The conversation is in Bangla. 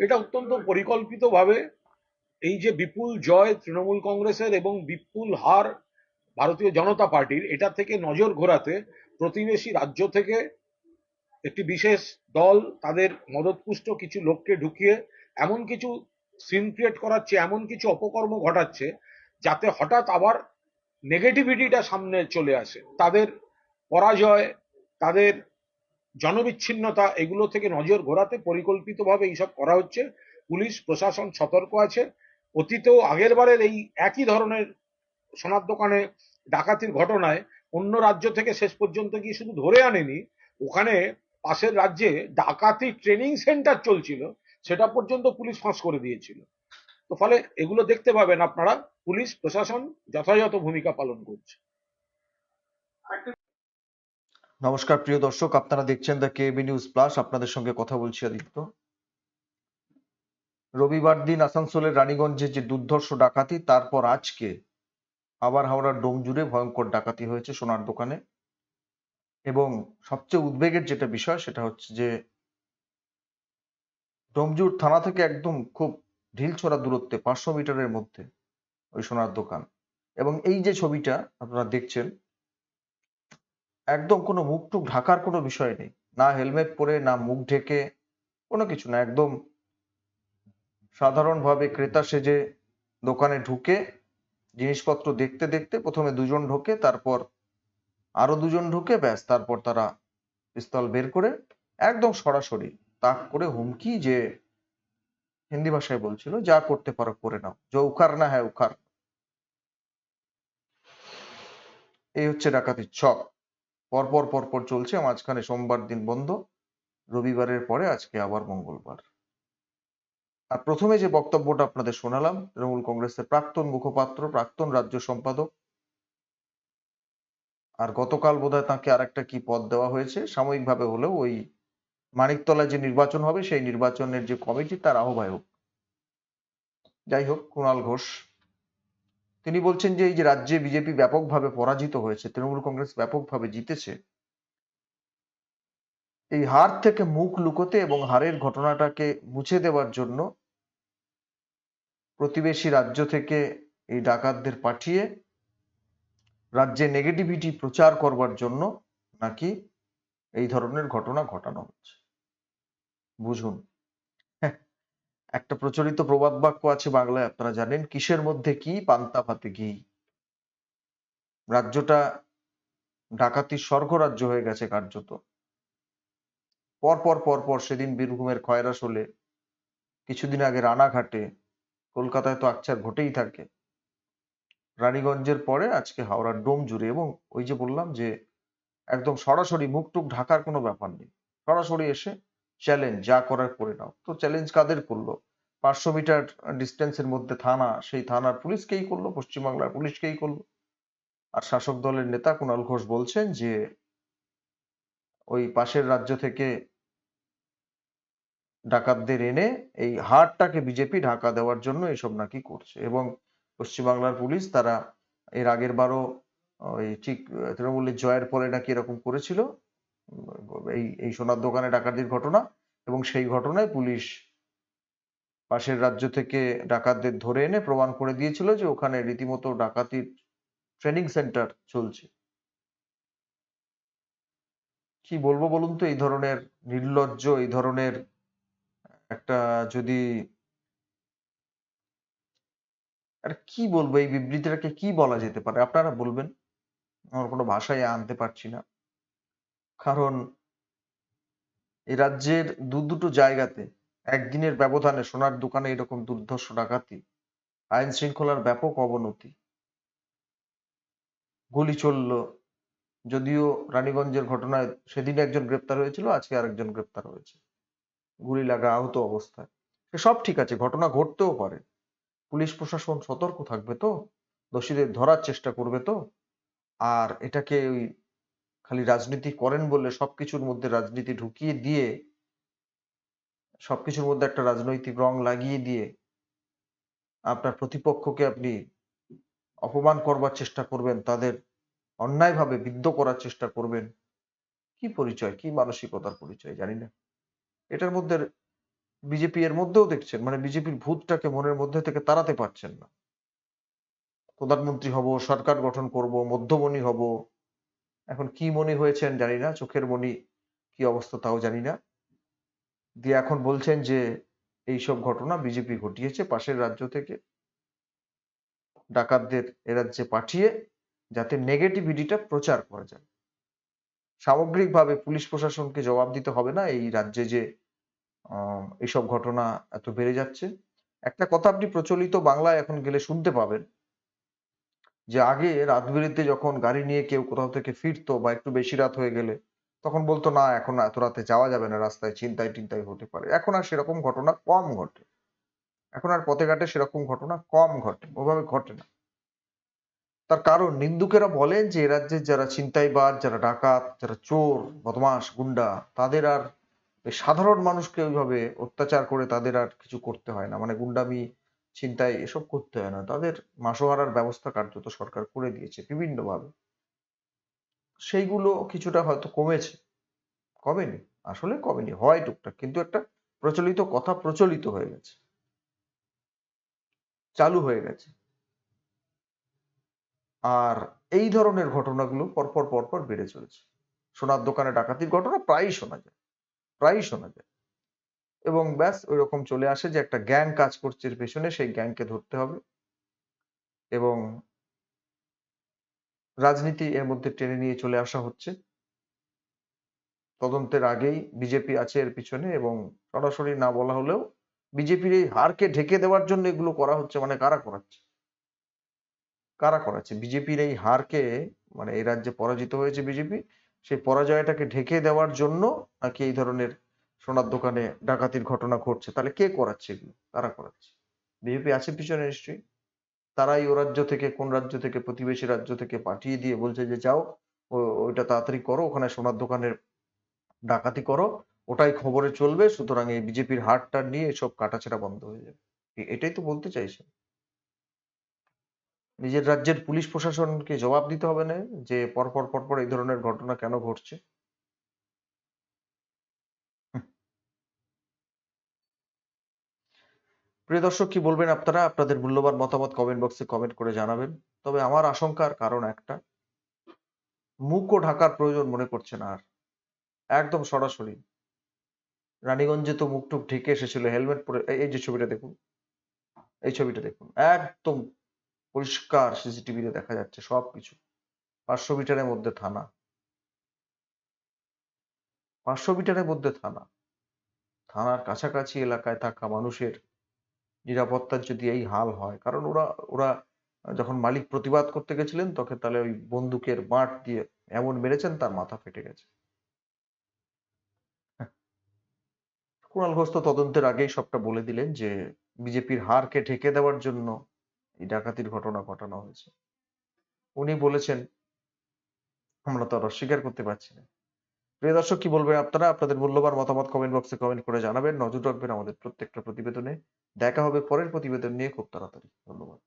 এটা অত্যন্ত পরিকল্পিতভাবে এই যে বিপুল জয় তৃণমূল কংগ্রেসের এবং বিপুল হার ভারতীয় জনতা পার্টির, এটা থেকে নজর ঘোরাতে প্রতিবেশী রাজ্য থেকে একটি বিশেষ দল তাদের মদতপুষ্ট কিছু লোককে ঢুকিয়ে এমন কিছু সিন ক্রিয়েট করাচ্ছে, এমন কিছু অপকর্ম ঘটাচ্ছে, যাতে হঠাৎ আবার নেগেটিভিটিটা সামনে চলে আসে। তাদের পরাজয়, তাদের জনবিচ্ছিন্নতা এগুলো থেকে নজর ঘোরাতে পরিকল্পিতভাবে এইসব করা হচ্ছে। পুলিশ, প্রশাসন সতর্ক আছে। অতীতেও আগের বারের এই একই ধরনের সোনার দোকানে ডাকাতির ঘটনায় অন্য রাজ্য থেকে শেষ পর্যন্ত গিয়ে শুধু ধরে আনেনি, ওখানে পাশের রাজ্যে ডাকাতি ট্রেনিং সেন্টার চলছিল, সেটা পর্যন্ত পুলিশ ফাঁস করে দিয়েছিল। তো ফলে এগুলো দেখতে পাবেন আপনারা, পুলিশ, প্রশাসন যথাযথ ভূমিকা পালন করছে। নমস্কার, প্রিয় দর্শক। আপনারা দেখছেন দ্য কেবি নিউজ প্লাস আপনাদের সঙ্গে কথা বলছি আদিত্য। রবিবার দিন আসানসোলের রানীগঞ্জে যে দুর্ধর্ষ ডাকাতি, তারপর আজকে আবার হাওড়ার ডোম জুড়ে ভয়ঙ্কর ডাকাতি হয়েছে সোনার দোকানে। এবং সবচেয়ে উদ্বেগের যেটা বিষয়, সেটা হচ্ছে যে ডোমজুর থানা থেকে একদম খুব ঢিলছড়া দূরত্বে, পাঁচশো মিটারের মধ্যে ওই সোনার দোকান। এবং এই যে ছবিটা আপনারা দেখছেন একদম কোনো মুখ টুক ঢাকার কোনো বিষয় নেই। না হেলমেট পরে, না মুখ ঢেকে, কোনো কিছু না। একদম সাধারণভাবে ক্রেতা সেজে দোকানে ঢুকে, জিনিসপত্র দেখতে দেখতে প্রথমে দুজন ঢোকে, তারপর আরও দুজন ঢুকে, ব্যাস, তারপর তারা পিস্তল বের করে একদম সরাসরি তাক করে হুমকি যে হিন্দি ভাষায় বলছিল, যা করতে পারো, করে নাও। যে উকার না হ্যাঁ উকার এই হচ্ছে ডাকাতির ছক। পরপর পরপর চলছে। মাঝখানে সোমবার দিন বন্ধ, রবিবারের পরে আজকে আবার মঙ্গলবার। আর প্রথমে যে বক্তব্যটা আপনাদের শোনালাম, তৃণমূল কংগ্রেসের প্রাক্তন মুখপাত্র, প্রাক্তন রাজ্য সম্পাদক, আর গতকাল বোধহয় তাকে আর একটা কি পদ দেওয়া হয়েছে, সাময়িকভাবে হলেও ওই মানিকতলায় যে নির্বাচন হবে, সেই নির্বাচনের যে কমিটি, তার আহ্বায়ক। যাই হোক, কুণাল ঘোষ তিনি বলছেন যে, এই যে রাজ্যে বিজেপি ব্যাপকভাবে পরাজিত হয়েছে, তৃণমূল কংগ্রেস ব্যাপকভাবে জিতেছে, এই হার থেকে মুখ লুকোতে এবং হারের ঘটনাটাকে মুছে দেওয়ার জন্য প্রতিবেশী রাজ্য থেকে এই ডাকাতদের পাঠিয়ে রাজ্যে নেগেটিভিটি প্রচার করবার জন্য নাকি এই ধরনের ঘটনা ঘটানো হচ্ছে। বুঝুন। একটা প্রচলিত প্রবাদ বাক্য আছে বাংলায়, আপনারা জানেন, কিসের মধ্যে কি, পান্তা ভাতে ঘি। রাজ্যটা ডাকাতির স্বর্গ রাজ্য হয়ে গেছে কার্যত। পর পর পর পর সেদিন বীরভূমের খয়রাস হলে কিছুদিন আগে রানাঘাটে, কলকাতায় তো আকচার ঘটেই থাকে। রানীগঞ্জের পরে আজকে হাওড়ার ডোম জুড়ে এবং ওই যে বললাম যে, একদম সরাসরি মুখ টুক ঢাকার কোনো ব্যাপার নেই। সরাসরি এসে চ্যালেঞ্জ যা করার করে নাও। তো চ্যালেঞ্জ কাদের করল? পাঁচশো মিটার ডিস্টেন্সের মধ্যে থানা, সেই থানার পুলিশকেই করল? পশ্চিমবাংলার পুলিশকেই করল? আর শাসক দলের নেতা কুণাল ঘোষ বলছেন যে, ওই পাশের রাজ্য থেকে ডাকাতদের এনে এই হারটাকে বিজেপি ঢাকা দেওয়ার জন্য এসব নাকি করছে। এবং পশ্চিমবাংলার পুলিশ তারা এর আগের বারও ওই ঠিক তৃণমূলের জয়ের পরে নাকি এরকম করেছিল। এই এই সোনার দোকানে ডাকাতির ঘটনা এবং সেই ঘটনায় পুলিশ পাশের রাজ্য থেকে ডাকাতদের ধরে এনে প্রমাণ করে দিয়েছিল যে ওখানে রীতিমতো ডাকাতির ট্রেনিং সেন্টার চলছে। কি বলব বলুন তো? এই ধরনের নির্লজ্জ, এই ধরনের একটা যদি আর কি বলব? এই বিবৃতিটাকে কি বলা যেতে পারে? আপনারা বলবেন? আমার কোনো ভাষায় আনতে পারছি না। কারণ এ রাজ্যের দু দুটো জায়গাতে একদিনের ব্যবধানে সোনার দোকানে এরকম দুর্ধর্ষ ডাকাতি, আইন শৃঙ্খলার ব্যাপক অবনতি। গুলি চলল, যদিও রানীগঞ্জের ঘটনায় সেদিন একজন গ্রেপ্তার হয়েছিল, আজকে আরেকজন গ্রেপ্তার হয়েছে। গুলি লাগা আহত অবস্থায়। সে সব ঠিক আছে, ঘটনা ঘটতেও পারে। পুলিশ প্রশাসন সতর্ক থাকবে তো, দোষীদের ধরার চেষ্টা করবে তো, আর এটাকে ওই খালি রাজনীতি করেন বলে সবকিছুর মধ্যে রাজনীতি ঢুকিয়ে দিয়ে, সবকিছুর মধ্যে একটা রাজনৈতিক রং লাগিয়ে দিয়ে আপনার প্রতিপক্ষকে আপনি অপমান করবার চেষ্টা করবেন, তাদের অন্যায়ভাবে বিদ্ধ করার চেষ্টা করবেন, কি পরিচয়, কি মানসিকতার পরিচয় জানি না। এটার মধ্যে বিজেপি এর মধ্যেও দেখছেন মানে বিজেপির ভূতটাকে মনের মধ্যে থেকে তাড়াতে পারছেন না। প্রধানমন্ত্রী হব, সরকার গঠন করব, মধ্যমণি হব এখন কি মনি হয়েছেন জানি না চোখের মনি কি অবস্থা তাও জানি না। দিয়ে এখন বলছেন যে এইসব ঘটনা বিজেপি ঘটিয়েছে পাশের রাজ্য থেকে। ডাকাতদের এ রাজ্যে পাঠিয়ে যাতে নেগেটিভিটিটা প্রচার করা যায়। সামগ্রিকভাবে পুলিশ প্রশাসনকে জবাব দিতে হবে না এই রাজ্যে যে আহ, এইসব ঘটনা এত বেড়ে যাচ্ছে। একটা কথা আপনি প্রচলিত বাংলায় এখন গেলে শুনতে পাবেন। যে আগে রাত বিরেতে যখন গাড়ি নিয়ে কেউ কোথাও থেকে ফিরতো বা একটু বেশি রাত হয়ে গেলে, তখন বলতো, না, এখন এত রাতে যাওয়া যাবে না রাস্তায়, চিন্তায় টিন্তায় হতে পারে। এখন আর সেরকম ঘটনা কম ঘটে। এখন আর পথে ঘাটে সেরকম ঘটনা কম ঘটে, ওভাবে ঘটে না। তার কারণ, নিন্দুকেরা বলেন যে রাজ্যের যারা ছিনতাইবাজ, যারা ডাকাত, যারা চোর বদমাস গুন্ডা, তাদের আর সাধারণ মানুষকে ওইভাবে অত্যাচার করে তাদের আর কিছু করতে হয় না। মানে গুন্ডামি ছিনতাই এসব করতে হয় না। তাদের মাসোহারার ব্যবস্থা কার্যত সরকার করে দিয়েছে বিভিন্নভাবে। সেইগুলো কিছুটা হয়তো কমেছে। কমেনি? আসলে কমেনি, হয় টুকটাক, কিন্তু একটা প্রচলিত কথা প্রচলিত হয়ে গেছে। চালু হয়ে গেছে। আর এই ধরনের ঘটনাগুলো পরপর পরপর বেড়ে চলেছে। সোনার দোকানে ডাকাতির ঘটনা প্রায়ই শোনা যায়। প্রায়ই শোনা যায়। এবং ব্যাস ওই রকম চলে আসে যে একটা গ্যাং কাজ করছে পেছনে, সেই গ্যাংকে ধরতে হবে। এবং রাজনীতি এর মধ্যে টেনে নিয়ে চলে আসা হচ্ছে। তদন্তের আগেই বিজেপি আছে এর পিছনে এবং সরাসরি না বলা হলেও বিজেপির এই হারকে ঢেকে দেওয়ার জন্য এগুলো করা হচ্ছে মানে কারা করাচ্ছে? কারা করাচ্ছে? বিজেপির এই হারকে মানে এই রাজ্যে পরাজিত হয়েছে বিজেপি, সেই পরাজয়টাকে ঢেকে দেওয়ার জন্য নাকি এই ধরনের সোনার দোকানে ডাকাতির ঘটনা ঘটছে, তাহলে কে করাচ্ছে এগুলো? কারা করাচ্ছে? বিজেপি আছে পিছনে নিশ্চয়ই। তারাই ও রাজ্য থেকে, কোন রাজ্য থেকে, প্রতিবেশী রাজ্য থেকে পাঠিয়ে দিয়ে বলছে যে, যাও ওইটা তাড়াতাড়ি করো, ওখানে সোনার দোকানের ডাকাতি করো, ওটাই খবরে চলবে, সুতরাং এই বিজেপির হারটা নিয়ে এসব কাটাছেড়া বন্ধ হয়ে যাবে। এটাই তো বলতে চাইছে। নিজের রাজ্যের পুলিশ প্রশাসনকে জবাব দিতে হবে না, যে পরপর পরপর এই ধরনের ঘটনা কেন ঘটছে? প্রিয় দর্শক, কি বলবেন আপনারা? আপনাদের মূল্যবান মতামত কমেন্ট বক্সে কমেন্ট করে জানাবেন। তবে আমার আশঙ্কার কারণ একটা, মুখও ঢাকার প্রয়োজন মনে করছে না আর। একদম সরাসরি। রানীগঞ্জে তো মুখ টুক ঢেকে এসেছিল হেলমেট পরে। এই যে ছবিটা দেখুন। এই ছবিটা দেখুন। একদম পরিষ্কার সিসিটিভিতে দেখা যাচ্ছে সব কিছু পাঁচশো মিটারের মধ্যে থানা। পাঁচশো মিটারের মধ্যে থানা। থানার কাছাকাছি এলাকায় থাকা মানুষের নিরাপত্তার যদি এই হাল হয়, কারণ ওরা ওরা যখন মালিক প্রতিবাদ করতে গেছিলেন, তখন তাহলে ওই বন্দুকের বাঁট দিয়ে এমন মেরেছেন, তার মাথা ফেটে গেছে। কুণাল ঘোষ তো তদন্তের আগেই সবটা বলে দিলেন যে, বিজেপির হারকে ঢেকে দেওয়ার জন্য এই ডাকাতির ঘটনা ঘটানো হয়েছে। উনি বলেছেন, আমরা তো আর অস্বীকার করতে পারছি না। প্রিয় দর্শক, কি বলবেন আপনারা? আপনাদের মূল্যবান মতামত কমেন্ট বক্সে কমেন্ট করে জানাবেন। নজর রাখবেন আমাদের প্রত্যেকটা প্রতিবেদনে। দেখা হবে পরের প্রতিবেদন নিয়ে। খুব তাড়াতাড়ি। ধন্যবাদ।